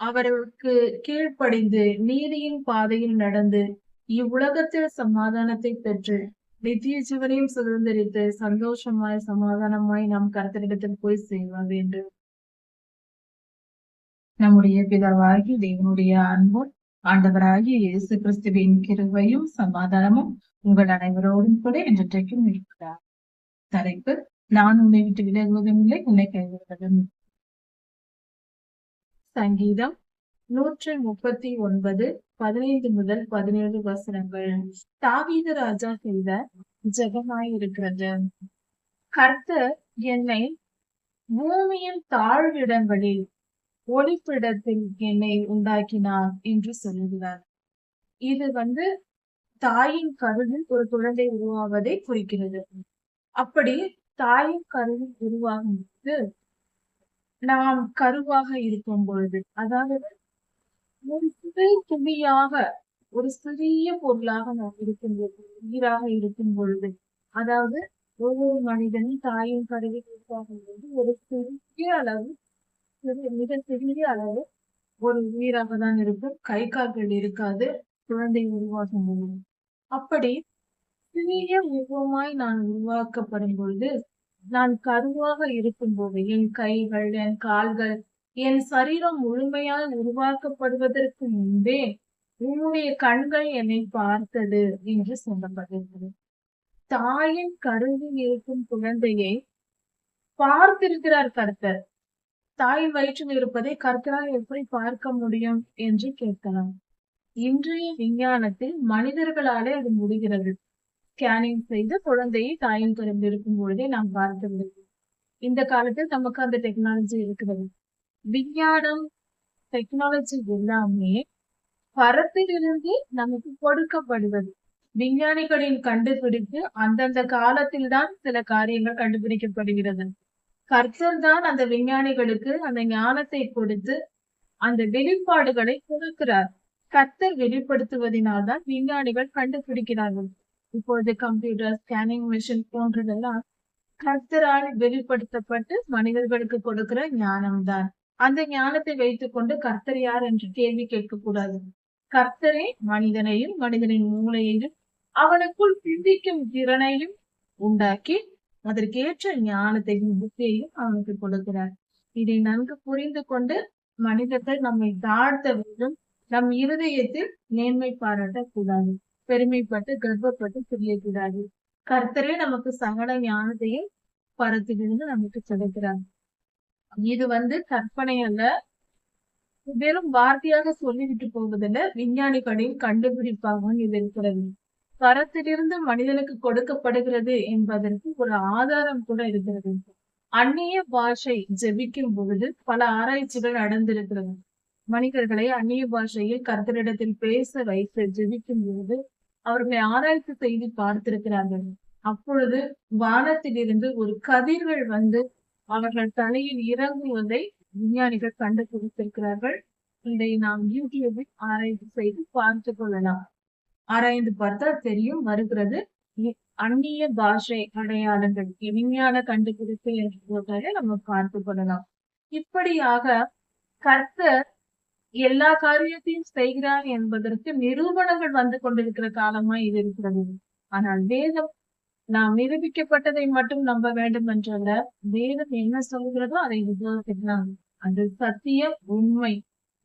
அவருக்கு கீழ்ப்படிந்து நீதியின் பாதையில் நடந்து இவ்வுலகத்தில் சமாதானத்தை பெற்று நித்திய ஜீவனையும் சுதந்திரித்து சந்தோஷமாய் சமாதானமாய் நாம் கருத்தரிடத்தில் போய் செய்ய வேண்டும் நம்முடைய பிதாவாகி தேவனுடைய அன்பும் ஆண்டவராகிய இயேசு கிறிஸ்துவின் கிருவையும் சமாதானமும் உங்கள் அனைவரோடும் கூட என்றைக்கும் இருக்கிறார் தலைப்பு நான் உன்னை விட்டு விலகுவதும் இல்லை உன்னை கைவிடுவதும் இல்லை. சங்கீதம் நூற்றி முப்பத்தி ஒன்பது பதினைந்து முதல் பதினேழு வசனங்கள். தாவீத ராஜா செய்த ஜெகமாயிருக்கிறது கர்த்தர் என்னை பூமியின் தாழ்விடங்களில் ஒளிப்பிடத்தில் என்னை உண்டாக்கினார் என்று சொல்லுகிறார். இது வந்து தாயின் கருவில் ஒரு குழந்தை உருவாவதை குறிக்கிறது. அப்படி தாயின் கருவில் உருவாகும் நாம் கருவாக இருக்கும் பொழுது அதாவது ஒரு சிறு துளியாக ஒரு சிறிய பொருளாக நாம் இருக்கும் பொழுது உயிராக இருக்கும் பொழுது அதாவது ஒவ்வொரு மனிதனும் தாயும் கருவி உருவாகும் பொழுது ஒரு சிறிய அளவு சிறு- மிக சிறிய அளவு ஒரு உயிராக தான் இருக்கும். கை கால்கள் இருக்காது குழந்தை உருவாகும் பொழுது. அப்படி சிறிய உருவமாய் நான் உருவாக்கப்படும் பொழுது நான் கருவாக இருக்கும் போது என் கைகள் என் கால்கள் என் சரீரம் முழுமையாய் உருவாக்கப்படுவதற்கு முன்பே உன்னுடைய கண்கள் என்னை பார்த்தது என்று சொல்லப்படுகிறது. தாயின் கருவில் இருக்கும் குழந்தையை பார்த்திருக்கிறார் கர்த்தர். தாய் வயிற்றில் இருப்பதை கர்த்தரால் எப்படி பார்க்க முடியும் என்று கேட்கலாம். இன்றைய விஞ்ஞானத்தில் மனிதர்களாலே அது முடிகிறது. ஸ்கேனிங் செய்து குழந்தையை தாயின் கருவில் இருக்கும் பொழுதே நாம் பார்த்து விடுகிறோம் இந்த காலத்தில் நமக்கு அந்த டெக்னாலஜி இருக்கிறது. விஞ்ஞானம் டெக்னாலஜி எல்லாமே பரத்திலிருந்து நமக்கு கொடுக்கப்படுவது. விஞ்ஞானிகளின் கண்டுபிடிப்பு அந்தந்த காலத்தில் தான் சில காரியங்கள் கண்டுபிடிக்கப்படுகிறது. கர்த்தர் தான் அந்த விஞ்ஞானிகளுக்கு அந்த ஞானத்தை கொடுத்து அந்த வெளிப்பாடுகளை கொடுக்கிறார். கர்த்தர் வெளிப்படுத்துவதனால்தான் விஞ்ஞானிகள் கண்டுபிடிக்கிறார்கள். இப்பொழுது கம்ப்யூட்டர் ஸ்கேனிங் மிஷின் போன்றதெல்லாம் கர்த்தரால் வெளிப்படுத்தப்பட்டு மனிதர்களுக்கு கொடுக்கிற ஞானம்தான். அந்த ஞானத்தை வைத்துக்கொண்டு கர்த்தர் யார் என்று கேள்வி கேட்கக்கூடாது. கர்த்தரே மனிதனையும் மனிதனின் மூளையையும் அவனுக்குள் சிந்திக்கும் திறனையும் உண்டாக்கி அதற்கேற்ற ஞானத்தையும் புத்தியையும் அவனுக்கு கொடுக்கிறார். இதை நன்கு புரிந்து கொண்டு மனிதர்கள் நம்மை தாழ்த்த வேண்டும். நம் இருதயத்தில் மேன்மை பாராட்டக்கூடாது பெருமைப்பட்டு கர்ப்பப்பட்டு தெரியக்கூடாது கர்த்தரே நமக்கு சகல ஞானத்தையும் பரத்திலிருந்து நமக்கு கிடைக்கிறார் இது வந்து கற்பனை அல்ல. வெறும் வார்த்தையாக சொல்லிவிட்டு போவதில்ல விஞ்ஞானிகளின் கண்டுபிடிப்பாகவும் இது இருக்கிறது. பரத்திலிருந்து மனிதனுக்கு கொடுக்கப்படுகிறது என்பதற்கு ஒரு ஆதாரம் கூட இருக்கிறது. அந்நிய பாஷை ஜெபிக்கும் பொழுது பல ஆராய்ச்சிகள் நடந்திருக்கிறது. மனிதர்களை அந்நிய பாஷையில் கர்த்தரிடத்தில் பேச வைத்து ஜெபிக்கும் பொழுது அவர்களை ஆராய்ச்சி செய்து பார்த்திருக்கிறார்கள். அப்பொழுது வானத்திலிருந்து ஒரு கதிர்கள் வந்து அவர்கள் தலையில் இறங்குவதை விஞ்ஞானிகள் கண்டுபிடித்திருக்கிறார்கள் இதை நாம் யூடியூபில் ஆராய்ச்சி செய்து பார்த்து கொள்ளலாம். ஆராய்ந்து பார்த்தால் தெரியும் வருகிறது. அந்நிய பாஷை அடையாளங்கள் விஞ்ஞான கண்டுபிடிப்பு என்று போட்டாலே நம்ம பார்த்து கொள்ளலாம். இப்படியாக கர்த்தர் எல்லா காரியத்தையும் செய்கிறார் என்பதற்கு நிரூபணங்கள் வந்து கொண்டிருக்கிற காலமா இது இருக்கிறது. ஆனால் வேதம் நாம் நிரூபிக்கப்பட்டதை மட்டும் நம்ப வேண்டும் என்றல்ல. வேதம் என்ன சொல்கிறதோ அதை விசுவாசிக்கலாம் அது சத்தியம் உண்மை.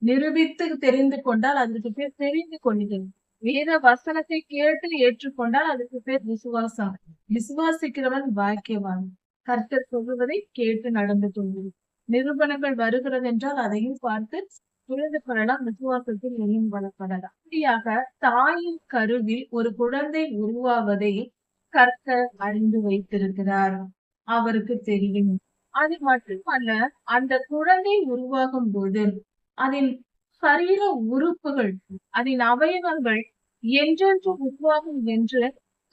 நிரூபித்து தெரிந்து கொண்டால் அதுக்கு பேர் தெரிந்து கொள்ளுதல் வேத வசனத்தை கேட்டு ஏற்றுக்கொண்டால் அதுக்கு பேர் விசுவாசம். விசுவாசிக்கிறவன் பாக்கியவான். கர்த்தர் சொல்லுவதை கேட்டு நடந்து கொள்வது நிரூபணங்கள் வருகிறது என்றால் அதையும் பார்த்து குழந்தை கொள்ளலாம் விசுவாசத்தில் எதையும் வளப்படலாம் அப்படியாக தாயின் கருவில் ஒரு குழந்தை உருவாவதை கர்த்தர் அறிந்து வைத்திருக்கிறார். அவருக்கு தெரியும். அது மட்டுமல்ல அந்த குழந்தை உருவாகும் போது அதன் சரீர உறுப்புகள் அதன் அவயவங்கள் என்றென்று உருவாகும் என்று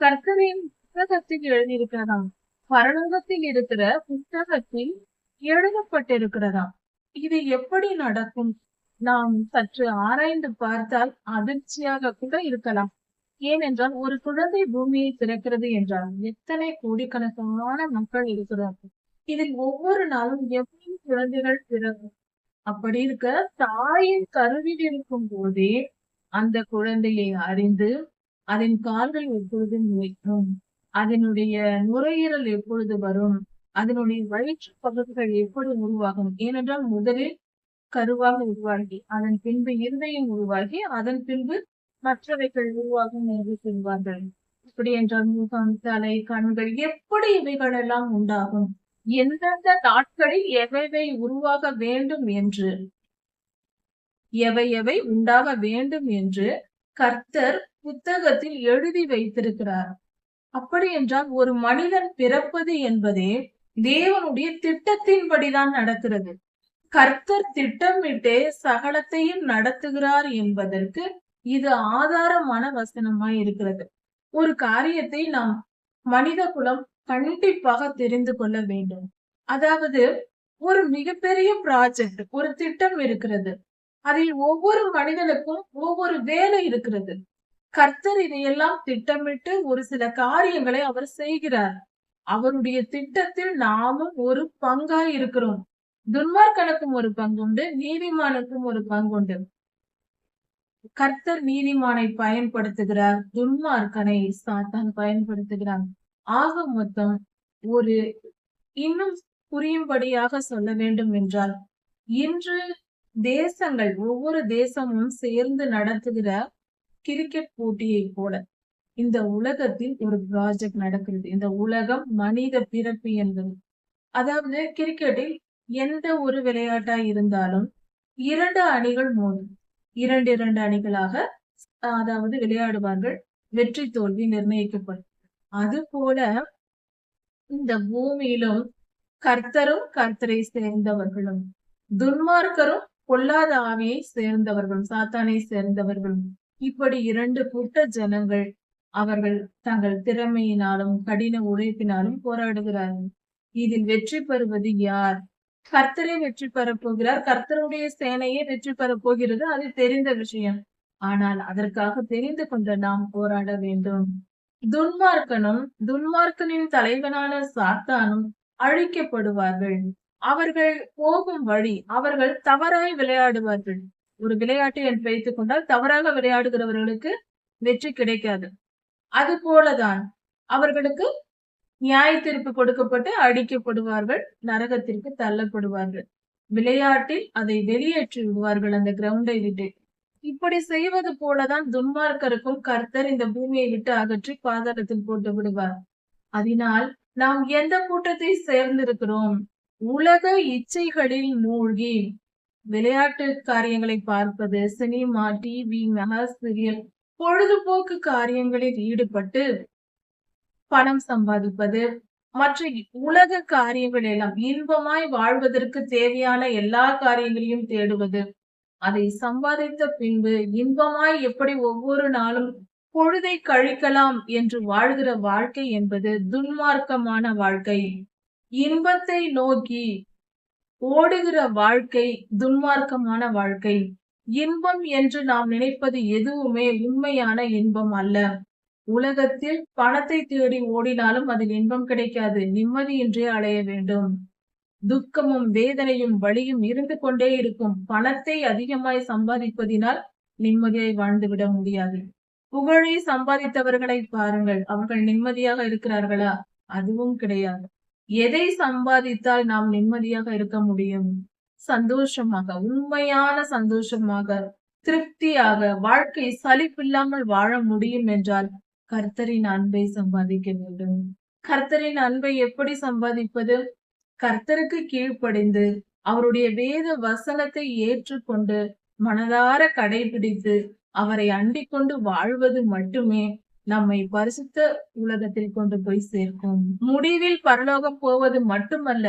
கர்த்தரின் புத்தகத்தில் எழுதியிருக்கிறதாம் பரலோகத்தில் இருக்கிற புத்தகத்தில் எழுதப்பட்டிருக்கிறதாம் இது எப்படி நடக்கும்? நாம் சற்று ஆராய்ந்து பார்த்தால் அதிர்ச்சியாக கூட இருக்கலாம். ஏனென்றால் ஒரு குழந்தை பூமியை திறக்கிறது என்றால் எத்தனை கோடிக்கணக்கான மக்கள் இருக்கிறார்கள். இதில் ஒவ்வொரு நாளும் எவ்வளவு குழந்தைகள் பிறகும் அப்படி இருக்க தாயின் கருவில் இருக்கும் போதே அந்த குழந்தையை அறிந்து அதன் கால்கள் எப்பொழுது நிற்கும் அதனுடைய நுரையீரல் எப்பொழுது வரும் அதனுடைய வயிற்று பகுதிகள் எப்படி உருவாகும்? ஏனென்றால் முதலில் கருவாக உருவாகி அதன் பின்பு இருதயம் உருவாகி அதன் பின்பு மற்றவைகள் உருவாகும் என்று சொல்வார்கள். இப்படி என்றால் முகம் தலை கண்கள் எப்படி இவைகள் எல்லாம் உண்டாகும்? எந்தெந்த நாட்களில் எவைவை உருவாக வேண்டும் என்று? எவை எவை உண்டாக வேண்டும் என்று கர்த்தர் புத்தகத்தில் எழுதி வைத்திருக்கிறார். அப்படி என்றால் ஒரு மனிதன் பிறப்பது என்பதே தேவனுடைய திட்டத்தின்படிதான் நடக்கிறது. கர்த்தர் திட்டமிட்டே சகலத்தையும் நடத்துகிறார் என்பதற்கு இது ஆதாரமான வசனமாய் இருக்கிறது. ஒரு காரியத்தை நாம் மனித குலம் கண்டிப்பாக தெரிந்து கொள்ள வேண்டும். அதாவது ஒரு மிகப்பெரிய ப்ராஜெக்ட் ஒரு திட்டம் இருக்கிறது. அதில் ஒவ்வொரு மனிதனுக்கும் ஒவ்வொரு வேலை இருக்கிறது. கர்த்தர் இதையெல்லாம் திட்டமிட்டு ஒரு சில காரியங்களை அவர் செய்கிறார். அவருடைய திட்டத்தில் நாமும் ஒரு பங்காய் இருக்கிறோம். துன்மார்க்கனுக்கும் ஒரு பங்குண்டு நீதிமானுக்கும் ஒரு பங்குண்டு. கர்த்தர் நீதிமானை பயன்படுத்துகிறார் துன்மார்க்கனை சாத்தான் பயன்படுத்துகிறார் ஆக மொத்தம் ஒரு இன்னும் புரியும்படியாக சொல்ல வேண்டும் என்றால் இன்று தேசங்கள் ஒவ்வொரு தேசமும் சேர்ந்து நடத்துகிற கிரிக்கெட் போட்டியை போல இந்த உலகத்தில் ஒரு ப்ராஜெக்ட் நடக்கிறது. இந்த உலகம் மனித பிறப்பு என்பது. அதாவது கிரிக்கெட்டில் எந்த ஒரு விளையாட்டா இருந்தாலும் இரண்டு அணிகள் மோதும். இரண்டு இரண்டு அணிகளாக அதாவது விளையாடுவார்கள். வெற்றி தோல்வி நிர்ணயிக்கப்படும். அது போல இந்த பூமியிலும் கர்த்தரும் கர்த்தரை சேர்ந்தவர்களும் துன்மார்க்கரும் பொல்லாத ஆவியை சேர்ந்தவர்களும் சாத்தானை சேர்ந்தவர்களும் இப்படி இரண்டு கூட்ட ஜனங்கள் அவர்கள் தங்கள் திறமையினாலும் கடின உழைப்பினாலும் போராடுகிறார்கள். இதில் வெற்றி பெறுவது யார்? கர்த்தரை வெற்றி பெறப் போகிறார். கர்த்தருடைய சேனையை வெற்றி பெறப் போகிறது. அது தெரிந்த விஷயம். ஆனால் அதற்காக தெரிந்து கொண்டு நாம் போராட வேண்டும். துன்மார்க்கனும் துன்மார்க்கனின் தலைவனான சாத்தானும் அழிக்கப்படுவார்கள். அவர்கள் போகும் வழி அவர்கள் தவறாய் விளையாடுவார்கள். ஒரு விளையாட்டு என்று வைத்துக் கொண்டால் தவறாக விளையாடுகிறவர்களுக்கு வெற்றி கிடைக்காது. அது போலதான் அவர்களுக்கு நியாய தீர்ப்பு கொடுக்கப்பட்டு அடிக்கப்படுவார்கள் நரகத்திற்கு தள்ளப்படுவார்கள். விளையாட்டில் அதை வெளியேற்றி விடுவார்கள் அந்த கிரவுண்டை விட்டு. இப்படி செய்வது போலதான் துன்மார்க்கருக்கும் கர்த்தர் இந்த பூமியை விட்டு அகற்றி பாதாளத்தில் போட்டு விடுவார். அதனால் நாம் எந்த கூட்டத்தை சேர்ந்திருக்கிறோம்? உலக இச்சைகளில் மூழ்கி. விளையாட்டு காரியங்களை பார்ப்பது சினிமா டிவி மெகா சீரியல் பொழுதுபோக்கு காரியங்களில் ஈடுபட்டு பணம் சம்பாதிப்பது மற்ற உலக காரியங்கள் எல்லாம் இன்பமாய் வாழ்வதற்கு தேவையான எல்லா காரியங்களையும் தேடுவது. அதை சம்பாதித்த பின்பு இன்பமாய் எப்படி ஒவ்வொரு நாளும் பொழுதை கழிக்கலாம் என்று வாழ்கிற வாழ்க்கை என்பது துன்மார்க்கமான வாழ்க்கை. இன்பத்தை நோக்கி ஓடுகிற வாழ்க்கை துன்மார்க்கமான வாழ்க்கை. இன்பம் என்று நாம் நினைப்பது எதுவுமே உண்மையான இன்பம் அல்ல. உலகத்தில் பணத்தை தேடி ஓடினாலும் அதில் இன்பம் கிடைக்காது. நிம்மதியின்றே அடைய வேண்டும். துக்கமும் வேதனையும் வழியும் இருந்து கொண்டே இருக்கும். பணத்தை அதிகமாய் சம்பாதிப்பதினால் நிம்மதியாய் வாழ்ந்துவிட முடியாது. புகழை சம்பாதித்தவர்களை பாருங்கள். அவர்கள் நிம்மதியாக இருக்கிறார்களா? அதுவும் கிடையாது. எதை சம்பாதித்தால் நாம் நிம்மதியாக இருக்க முடியும்? சந்தோஷமாக உண்மையான சந்தோஷமாக திருப்தியாக வாழ்க்கை சலிப்பில்லாமல் வாழ முடியும் என்றால் கர்த்தரின் அன்பை சம்பாதிக்க வேண்டும் கர்த்தரின் அன்பை எப்படி சம்பாதிப்பது? கர்த்தருக்கு கீழ்ப்படிந்து அவருடைய வேத வசனத்தை ஏற்றுக்கொண்டு மனதார கடைபிடித்து அவரை அண்டிக் கொண்டு வாழ்வது மட்டுமே நம்மை பரிசுத்த உலகத்தில் கொண்டு போய் சேர்க்கும். முடிவில் பரலோகம் போவது மட்டுமல்ல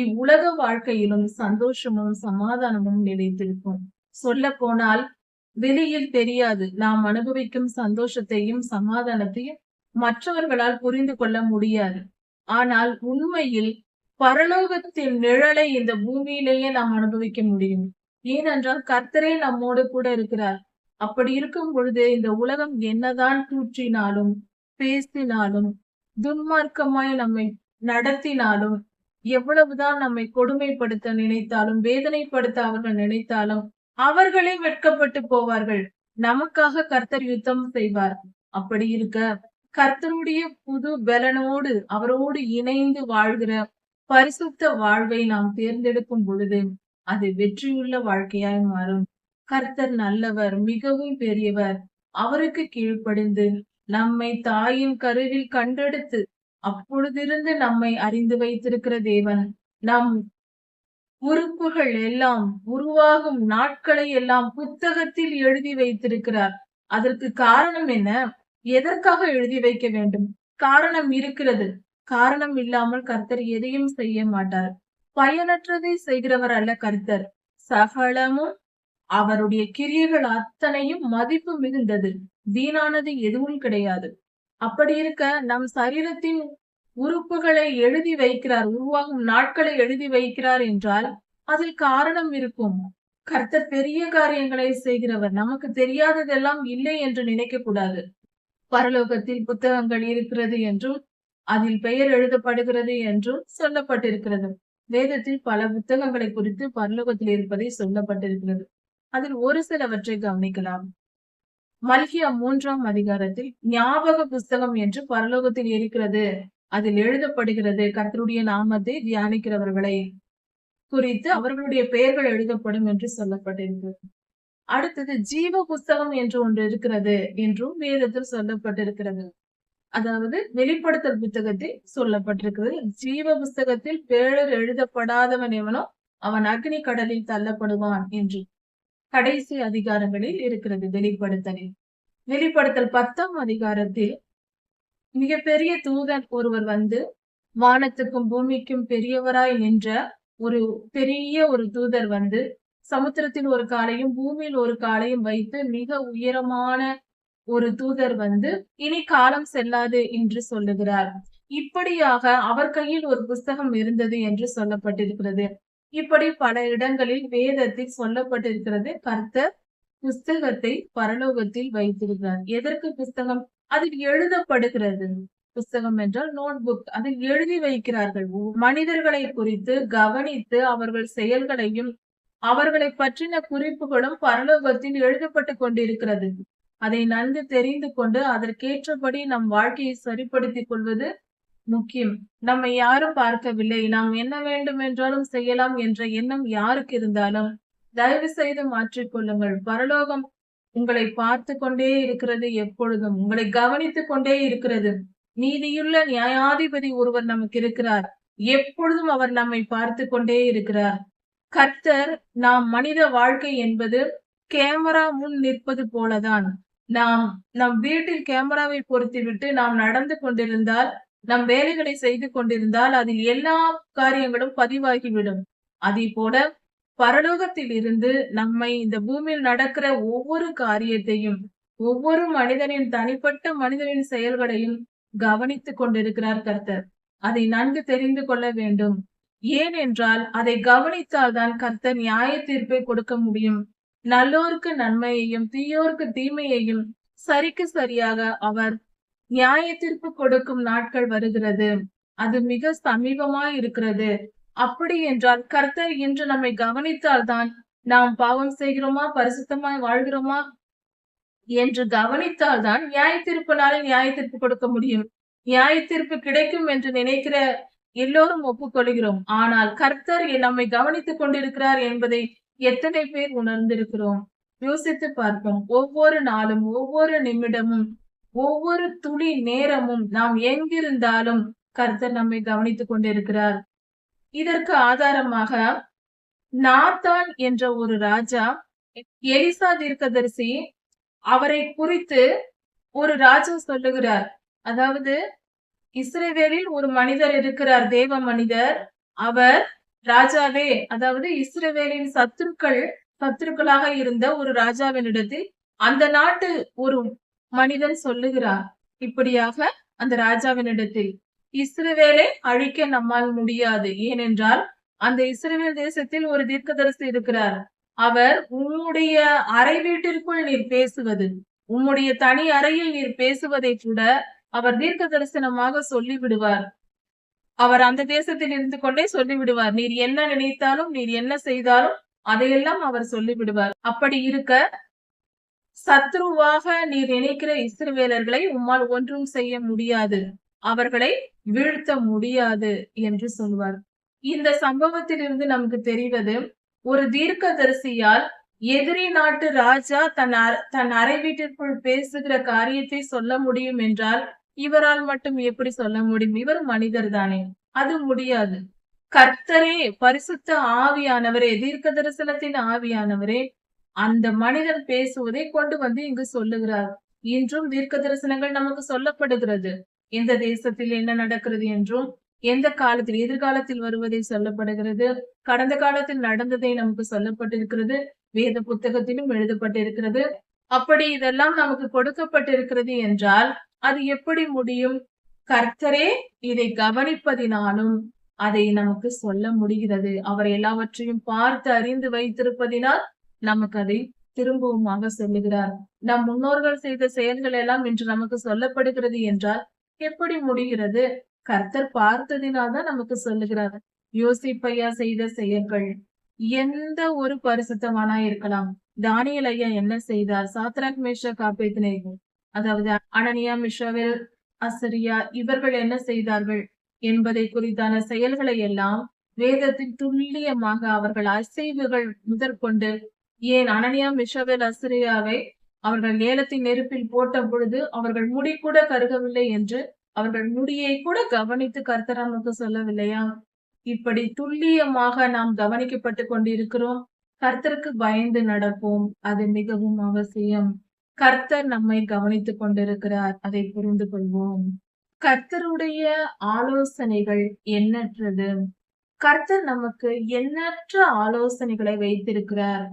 இவ்வுலக வாழ்க்கையிலும் சந்தோஷமும் சமாதானமும் நிலைத்திருக்கும். சொல்ல போனால் வெளியில் தெரியாது. நாம் அனுபவிக்கும் சந்தோஷத்தையும் சமாதானத்தையும் மற்றவர்களால் புரிந்து கொள்ள முடியாது. ஆனால் உண்மையில் பரலோகத்தின் நிழலை இந்த பூமியிலேயே நாம் அனுபவிக்க முடியும். ஏனென்றால் கர்த்தரே நம்மோடு கூட இருக்கிறார். அப்படி இருக்கும் பொழுது இந்த உலகம் என்னதான் தூற்றினாலும் பேசினாலும் துன்மார்க்கமாய் நம்மை நடத்தினாலும் எவ்வளவுதான் நம்மை கொடுமைப்படுத்த நினைத்தாலும் வேதனைப்படுத்த அவர்கள் நினைத்தாலும் அவர்களே வெட்கப்பட்டு போவார்கள். நமக்காக கர்த்தர் யுத்தம் செய்வார். அப்படி இருக்க கர்த்தருடைய புது பலனோடு அவரோடு இணைந்து வாழ்கிற பரிசுத்த வாழ்வை நாம் தேர்ந்தெடுக்கும் பொழுது அது வெற்றியுள்ள வாழ்க்கையாய் மாறும். கர்த்தர் நல்லவர் மிகவும் பெரியவர். அவருக்கு கீழ்ப்படிந்து நம்மை தாயின் கருவில் கண்டெடுத்து அப்பொழுதிருந்து நம்மை அறிந்து வைத்திருக்கிற தேவன் நம் உறுப்புகள் எல்லாம் உருவாகும் நாட்களை எல்லாம் புத்தகத்தில் எழுதி வைத்திருக்கிறார். அதற்கு காரணம் என்ன? எதற்காக எழுதி வைக்க வேண்டும்? காரணம் இருக்கிறது. காரணம் இல்லாமல் கர்த்தர் எதையும் செய்ய மாட்டார். பயனற்றதை செய்கிறவர் அல்ல கர்த்தர். சகலமும் அவருடைய கிரியைகள் அத்தனையும் மதிப்பு மிகுந்தது. வீணானது எதுவும் கிடையாது. அப்படி இருக்க நம் சரீரத்தின் உறுப்புகளை எழுதி வைக்கிறார் உருவாகும் நாட்களை எழுதி வைக்கிறார் என்றால் அதில் காரணம் இருக்கும். கர்த்தர் பெரிய காரியங்களை செய்கிறவர். நமக்கு தெரியாததெல்லாம் இல்லை என்று நினைக்க கூடாது பரலோகத்தில் புத்தகங்கள் இருக்கிறது என்றும் அதில் பெயர் எழுதப்படுகிறது என்றும் சொல்லப்பட்டிருக்கிறது. வேதத்தில் பல புத்தகங்களை குறித்து பரலோகத்தில் இருப்பதை சொல்லப்பட்டிருக்கிறது. அதில் ஒரு சிலவற்றை கவனிக்கலாம். மல்கியா மூன்றாம் அதிகாரத்தில் ஞாபக புஸ்தகம் என்று பரலோகத்தில் இருக்கிறது. அதில் எழுதப்படுகிறது. கர்த்தருடைய நாமத்தை தியானிக்கிறவர்களை குறித்து அவர்களுடைய பெயர்கள் எழுதப்படும் என்று சொல்லப்பட்டிருக்கிறது. அடுத்தது ஜீவ புஸ்தகம் என்று ஒன்று இருக்கிறது என்றும் வேதத்தில் சொல்லப்பட்டிருக்கிறது. அதாவது வெளிப்படுத்தல் புத்தகத்தில் சொல்லப்பட்டிருக்கிறது. ஜீவ புஸ்தகத்தில் பேரர் எழுதப்படாதவன் எவனோ அவன் அக்னி கடலில் தள்ளப்படுவான் என்று. கடைசி அதிகாரங்களில் இருக்கிறது வெளிப்படுத்தலில். வெளிப்படுத்தல் பத்தாம் அதிகாரத்தில் மிகப்பெரிய தூதன் ஒருவர் வந்து வானத்துக்கும் பூமிக்கும் பெரியவராய் நின்ற ஒரு பெரிய ஒரு தூதர் வந்து சமுத்திரத்தில் ஒரு காலையும் பூமியில் ஒரு காலையும் வைத்து மிக உயரமான ஒரு தூதர் வந்து இனி காலம் செல்லாது என்று சொல்லுகிறார். இப்படியாக அவர் கையில் ஒரு புஸ்தகம் இருந்தது என்று சொல்லப்பட்டிருக்கிறது. இப்படி பல இடங்களில் வேதத்தில் சொல்லப்பட்டிருக்கிறது. கர்த்தர் புஸ்தகத்தை பரலோகத்தில் வைத்திருக்கிறார். எதற்கு புஸ்தகம்? அதில் எழுதப்படுகிறது. புஸ்தகம் என்றால் நோட் புக் அதில் எழுதி வைக்கிறார்கள். மனிதர்களை குறித்து கவனித்து அவர்கள் செயல்களையும் அவர்களை பற்றின குறிப்புகளும் பரலோகத்தில் எழுதப்பட்டு கொண்டிருக்கிறது. அதை நன்கு தெரிந்து கொண்டு அதற்கேற்றபடி நம் வாழ்க்கையை சரிப்படுத்திக் கொள்வது முக்கியம். நம்மை யாரும் பார்க்கவில்லை. நாம் என்ன வேண்டும் என்றாலும் செய்யலாம் என்ற எண்ணம் யாருக்கு இருந்தாலும் தயவு செய்து மாற்றிக்கொள்ளுங்கள் பரலோகம் உங்களை பார்த்து கொண்டே இருக்கிறது எப்பொழுதும் உங்களை கவனித்துக் கொண்டே இருக்கிறது. நீதியுள்ள நியாயாதிபதி ஒருவர் நமக்கு இருக்கிறார். எப்பொழுதும் அவர் நம்மை பார்த்து கொண்டே இருக்கிறார். கர்த்தர் நாம் மனித வாழ்க்கை என்பது கேமரா முன் நிற்பது போலதான். நாம் நம் வீட்டில் கேமராவை பொருத்திவிட்டு நாம் நடந்து கொண்டிருந்தால் நம் வேலைகளை செய்து கொண்டிருந்தால் அதில் எல்லா காரியங்களும் பதிவாகிவிடும். அதே போல பரலோகத்தில் இருந்து நம்மை இந்த பூமியில் நடக்கிற ஒவ்வொரு காரியத்தையும் ஒவ்வொரு மனிதனின் தனிப்பட்ட மனிதனின் செயல்களையும் கவனித்துக் கொண்டிருக்கிறார் கர்த்தர். அதை நன்கு தெரிந்து கொள்ள வேண்டும். ஏனென்றால் அதை கவனித்தால்தான் கர்த்தர் நியாய தீர்ப்பை கொடுக்க முடியும். நல்லோருக்கு நன்மையையும் தீயோருக்கு தீமையையும் சரிக்கு சரியாக அவர் நியாய தீர்ப்பு கொடுக்கும் நாட்கள் வருகிறது. அது மிக சமீபமாய் இருக்கிறது. அப்படி என்றால் கர்த்தர் இன்று நம்மை கவனித்தால்தான் நாம் பாவம் செய்கிறோமா பரிசுத்தமாய் வாழ்கிறோமா என்று கவனித்தால்தான் நியாய தீர்ப்பு நாளில் நியாய தீர்ப்பு கொடுக்க முடியும். நியாய தீர்ப்பு கிடைக்கும் என்று நினைக்கிற எல்லோரும் ஒப்புக்கொள்கிறோம். ஆனால் கர்த்தர் நம்மை கவனித்துக் கொண்டிருக்கிறார் என்பதை எத்தனை பேர் உணர்ந்திருக்கிறோம். யோசித்து பார்ப்போம். ஒவ்வொரு நாளும் ஒவ்வொரு நிமிடமும் ஒவ்வொரு துளி நேரமும் நாம் எங்கிருந்தாலும் கர்த்தர் நம்மை கவனித்துக் கொண்டிருக்கிறார். இதற்கு ஆதாரமாக நாத்தான் என்ற ஒரு ராஜா எலிசா தீர்க்கதரிசி அவரை குறித்து ஒரு ராஜா சொல்லுகிறார். அதாவது இஸ்ரேவேலில் ஒரு மனிதர் இருக்கிறார் தேவ மனிதர். அவர் ராஜாவே. அதாவது இஸ்ரேவேலின் சத்துருக்கள் சத்துருக்களாக இருந்த ஒரு ராஜாவினிடத்தில் அந்த நாட்டு ஒரு மனிதன் சொல்லுகிறார். இப்படியாக அந்த ராஜாவினிடத்தில். இஸ்ரவேலை அழிக்க நம்மால் முடியாது. ஏனென்றால் அந்த இஸ்ரேல் தேசத்தில் ஒரு தீர்க்கதரிசி இருக்கிறார். அவர் உம்முடைய அறை வீட்டிற்குள் நீர் பேசுவது உம்முடைய தனி அறையில் நீர் பேசுவதை கூட அவர் தீர்க்க தரிசனமாக சொல்லி விடுவார் அவர் அந்த தேசத்தில் இருந்து கொண்டே சொல்லி விடுவார் நீர் என்ன நினைத்தாலும் நீர் என்ன செய்தாலும் அதையெல்லாம் அவர் சொல்லி விடுவார் அப்படி இருக்க சத்ருவாக நீர் நினைக்கிற இஸ்ரவேலர்களை உம்மால் ஒன்றும் செய்ய முடியாது. அவர்களை வீழ்த்த முடியாது என்று சொல்வார். இந்த சம்பவத்திலிருந்து நமக்கு தெரிவது ஒரு தீர்க்கதரிசியால் எதிரி நாட்டு ராஜா தன் தன் அறை வீட்டிற்குள் பேசுகிற காரியத்தை சொல்ல முடியும் என்றால் இவரால் மட்டும் எப்படி சொல்ல முடியும்? இவர் மனிதர் தானே. அது முடியாது. கர்த்தரே பரிசுத்த ஆவியானவரே தீர்க்க தரிசனத்தின் ஆவியானவரே அந்த மனிதன் பேசுவதை கொண்டு வந்து இங்கு சொல்லுகிறார். இன்றும் தீர்க்க தரிசனங்கள் நமக்கு சொல்லப்படுகிறது. எந்த தேசத்தில் என்ன நடக்கிறது என்றும் எந்த காலத்தில் எதிர்காலத்தில் வருவதை சொல்லப்படுகிறது கடந்த காலத்தில் நடந்ததை நமக்கு சொல்லப்பட்டிருக்கிறது வேத புத்தகத்திலும் எழுதப்பட்டிருக்கிறது. அப்படி இதெல்லாம் நமக்கு கொடுக்கப்பட்டிருக்கிறது என்றால் அது எப்படி முடியும்? கர்த்தரே இதை கவனிப்பதினாலும் அதை நமக்கு சொல்ல முடிகிறது. அவர் எல்லாவற்றையும் பார்த்து அறிந்து வைத்திருப்பதினால் நமக்கு அதை திரும்பவுமாக சொல்லுகிறார். நம் முன்னோர்கள் செய்த செயல்கள் எல்லாம் இன்று நமக்கு சொல்லப்படுகிறது என்றால் எப்படி முடிகிறது? கர்த்தர் பார்த்ததினால்தான் நமக்கு சொல்லுகிறார். யோசிப்பையா செய்த செயல்கள் எந்த ஒரு பரிசுத்தமானா இருக்கலாம். தானியல் ஐயா என்ன செய்தார்? சாத்ராக் மிஷா காப்பேத்தினேர்கள் அதாவது அனனியா மிஷாவில் அசரியா இவர்கள் என்ன செய்தார்கள்? என்பதை குறித்தான செயல்களை எல்லாம் வேதத்தில் துல்லியமாக அவர்கள் அசைவுகள் முதற்கொண்டு ஏன் அனனியா மிஷாவில் அசரியாவை அவர்கள் ஏலத்தின் நெருப்பில் போட்ட பொழுது அவர்கள் முடி கூட கருகவில்லை என்று அவர்கள் முடியை கூட கவனித்து கர்த்தர் நமக்கு சொல்லவில்லையா? இப்படி துல்லியமாக நாம் கவனிக்கப்பட்டு கொண்டிருக்கிறோம். கர்த்தருக்கு பயந்து நடப்போம். அது மிகவும் அவசியம். கர்த்தர் நம்மை கவனித்துக் கொண்டிருக்கிறார். அதை புரிந்து கொள்வோம். கர்த்தருடைய ஆலோசனைகள் எண்ணற்றது. கர்த்தர் நமக்கு எண்ணற்ற ஆலோசனைகளை வைத்திருக்கிறார்.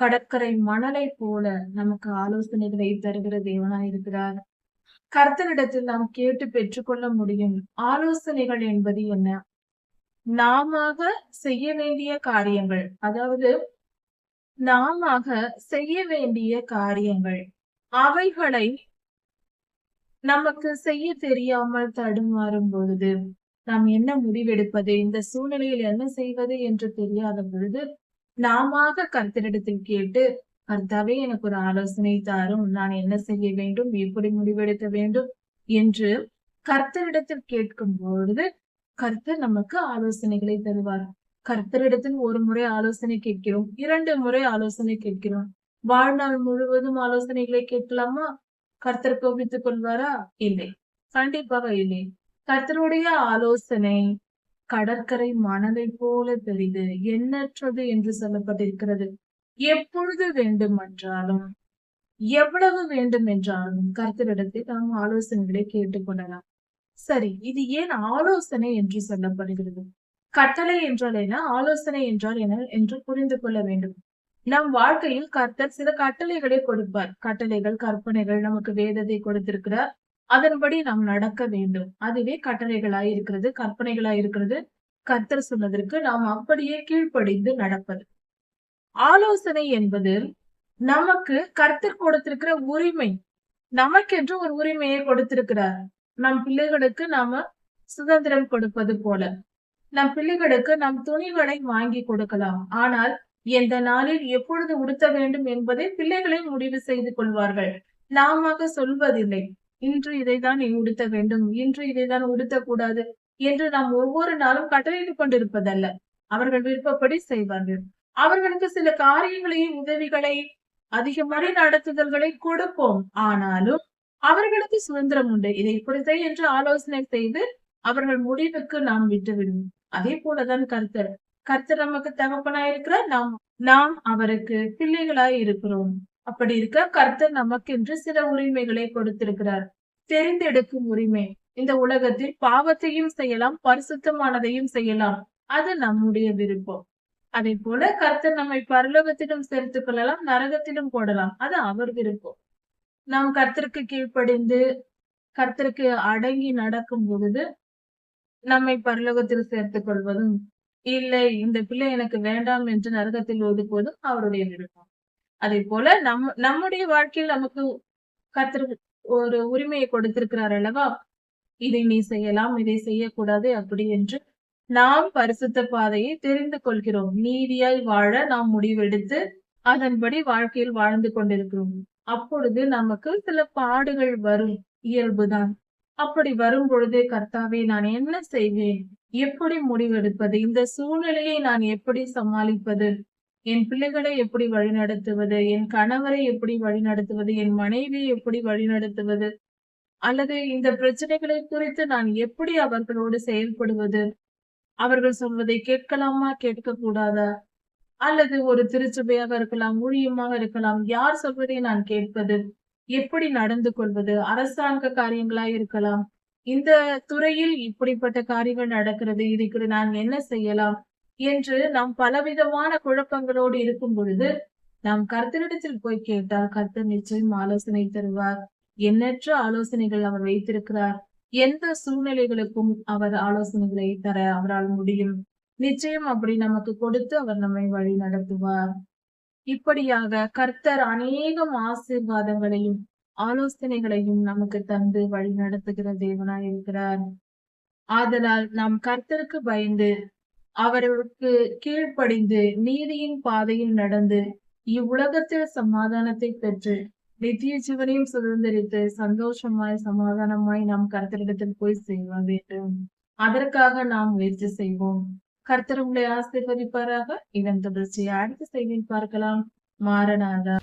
கடற்கரை மணலை போல நமக்கு ஆலோசனைகளை தருகிற தேவனாய் இருக்கிறார். கர்த்தனிடத்தில் நாம் கேட்டு பெற்றுக்கொள்ள முடியும் ஆலோசனைகள் என்பது என்ன? நாம செய்ய வேண்டிய காரியங்கள் அதாவது நாம செய்ய வேண்டிய காரியங்கள் அவைகளை நமக்கு செய்ய தெரியாமல் தடுமாறும் பொழுது நாம் என்ன முடிவெடுப்பது இந்த சூழ்நிலையில் என்ன செய்வது என்று தெரியாத பொழுது நாம கர்த்தரிடத்தில் கேட்டு கர்த்தாவே எனக்கு ஒரு ஆலோசனை தாரும். நான் என்ன செய்ய வேண்டும்? எப்படி முடிவெடுக்க வேண்டும்? என்று கர்த்தரிடத்தில் கேட்கும் பொழுது கர்த்தர் நமக்கு ஆலோசனைகளை தருவார். கர்த்தரிடத்தில் ஒரு முறை ஆலோசனை கேட்கிறோம் இரண்டு முறை ஆலோசனை கேட்கிறோம். வாழ்நாள் முழுவதும் ஆலோசனைகளை கேட்கலாமா? கர்த்தர் கோபித்துக் கொள்வாரா? இல்லை. கண்டிப்பாக இல்லை. கர்த்தருடைய ஆலோசனை கடற்கரை மணலை போல பெரிது. எண்ணற்றது என்று சொல்லப்பட்டிருக்கிறது. எப்பொழுது வேண்டுமென்றாலும் எவ்வளவு வேண்டும் என்றாலும் கர்த்தரிடத்தில் நாம் ஆலோசனைகளை கேட்டுக்கொள்ளலாம். சரி இது ஏன் ஆலோசனை என்று சொல்லப்படுகிறது? கட்டளை என்றால் என்ன? ஆலோசனை என்றால் என்ன என்று புரிந்து கொள்ள வேண்டும். நம் வாழ்க்கையில் கர்த்தர் சில கட்டளைகளை கொடுப்பார். கட்டளைகள் கற்பனைகள் நமக்கு வேதத்தை கொடுத்திருக்கிறார். அதன்படி நாம் நடக்க வேண்டும். அதுவே கட்டளைகளாய் இருக்கிறது கற்பனைகளாய் இருக்கிறது. கர்த்தர் சொன்னதற்கு நாம் அப்படியே கீழ்ப்படிந்து நடப்பது. ஆலோசனை என்பது நமக்கு கர்த்தர் கொடுத்திருக்கிற உரிமை. நமக்கென்று ஒரு உரிமையை கொடுத்திருக்கிறார். நம் பிள்ளைகளுக்கு நாம சுதந்திரம் கொடுப்பது போல. நம் பிள்ளைகளுக்கு நம் துணிகளை வாங்கி கொடுக்கலாம். ஆனால் எந்த நாளில் எப்பொழுது உடுத்த வேண்டும் என்பதை பிள்ளைகளே முடிவு செய்து கொள்வார்கள். நாம சொல்வதில்லை. இன்று இதைதான் நீ உடுத்த வேண்டும். இன்று இதைதான் உடுத்தக்கூடாது என்று நாம் ஒவ்வொரு நாளும் கட்டளையிட்டுக் கொண்டிருப்பதல்ல. அவர்கள் விருப்பப்படி செய்வார்கள். அவர்களுக்கு சில காரியங்களையும் உதவிகளை அதிகமான நடத்துதல்களை கொடுப்போம். ஆனாலும் அவர்களுக்கு சுதந்திரம் உண்டு. இதை இப்படி என்று ஆலோசனை செய்து அவர்கள் முடிவுக்கு நாம் விட்டுவிடும் அதே போலதான் கர்த்தர். கர்த்தர் நமக்கு தகப்பனாய் இருக்கிறார் நாம் நாம் அவருக்கு பிள்ளைகளாய் இருக்கிறோம் அப்படி இருக்க கர்த்தர் நமக்கென்று சில உரிமைகளை கொடுத்திருக்கிறார். தெரிந்தெடுக்கும் உரிமை. இந்த உலகத்தில் பாவத்தையும் செய்யலாம் பரிசுத்தமானதையும் செய்யலாம். அது நம்முடைய விருப்பம். அதே போல கர்த்தர் நம்மை பரலோகத்திலும் சேர்த்துக் கொள்ளலாம் நரகத்திலும் போடலாம். அது அவர் விருப்பம். நாம் கர்த்தருக்கு கீழ்ப்படிந்து கர்த்தருக்கு அடங்கி நடக்கும் பொழுது நம்மை பரலோகத்தில் சேர்த்துக் கொள்வதும் இல்லை இந்த பிள்ளை எனக்கு வேண்டாம் என்று நரகத்தில் ஒதுக்குவதும் அவருடைய விருப்பம். அதே போல நம் நம்முடைய வாழ்க்கையில் நமக்கு கர்த்தர் ஒரு உரிமையை கொடுத்திருக்கிறார் அல்லவா? இதை நீ செய்யலாம் இதை செய்யக்கூடாது அப்படி என்று நாம் பரிசுத்த பாதையை தெரிந்து கொள்கிறோம். நீதியாய் வாழ நாம் முடிவெடுத்து அதன்படி வாழ்க்கையில் வாழ்ந்து கொண்டிருக்கிறோம். அப்பொழுது நமக்கு சில பாடுகள் வரும். இயல்புதான். அப்படி வரும் பொழுது கர்த்தாவே நான் என்ன செய்வேன்? எப்படி முடிவெடுப்பது? இந்த சூழ்நிலையை நான் எப்படி சமாளிப்பது? என் பிள்ளைகளை எப்படி வழிநடத்துவது? என் கணவரை எப்படி வழிநடத்துவது? என் மனைவியை எப்படி வழிநடத்துவது? அல்லது இந்த பிரச்சனைகளை குறித்து நான் எப்படி அவர்களோடு செயல்படுவது? அவர்கள் சொல்வதை கேட்கலாமா? கேட்க கூடாதா அல்லது ஒரு திருச்சபையாக இருக்கலாம் ஊழியமாக இருக்கலாம் யார் சொல்வதை நான் கேட்பது? எப்படி நடந்து கொள்வது? அரசாங்க காரியங்களா இருக்கலாம். இந்த துறையில் இப்படிப்பட்ட காரியங்கள் நடக்கிறது. இதுக்கு நான் என்ன செய்யலாம்? என்று நாம் பலவிதமான குழப்பங்களோடு இருக்கும் பொழுது நாம் கர்த்தரிடத்தில் போய் கேட்டால் கர்த்தர் நிச்சயம் ஆலோசனை தருவார். எண்ணற்ற ஆலோசனைகள் அவர் வைத்திருக்கிறார். எந்த சூழ்நிலைகளுக்கும் அவர் ஆலோசனைகளை தர அவரால் முடியும். நிச்சயம் அப்படி நமக்கு கொடுத்து அவர் நம்மை வழி நடத்துவார். இப்படியாக கர்த்தர் அநேகம் ஆசீர்வாதங்களையும் ஆலோசனைகளையும் நமக்கு தந்து வழி நடத்துகிற தேவனாய் இருக்கிறார் ஆதலால் நாம் கர்த்தருக்கு பயந்து அவருக்கு கீழ்ப்படிந்து நீதியின் பாதையில் நடந்து இவ்வுலகத்தில் சமாதானத்தை பெற்று நித்திய ஜீவனையும் சுதந்திரித்து சந்தோஷமாய் சமாதானமாய் நாம் கர்த்தரிடத்தில் போய் செய்ய வேண்டும். அதற்காக நாம் முயற்சி செய்வோம். கர்த்தர் உங்களை ஆசீர்வதிப்பாராக. இதன் தொடர்ச்சியை அடுத்த செய்தியில் பார்க்கலாம். மாறனாதா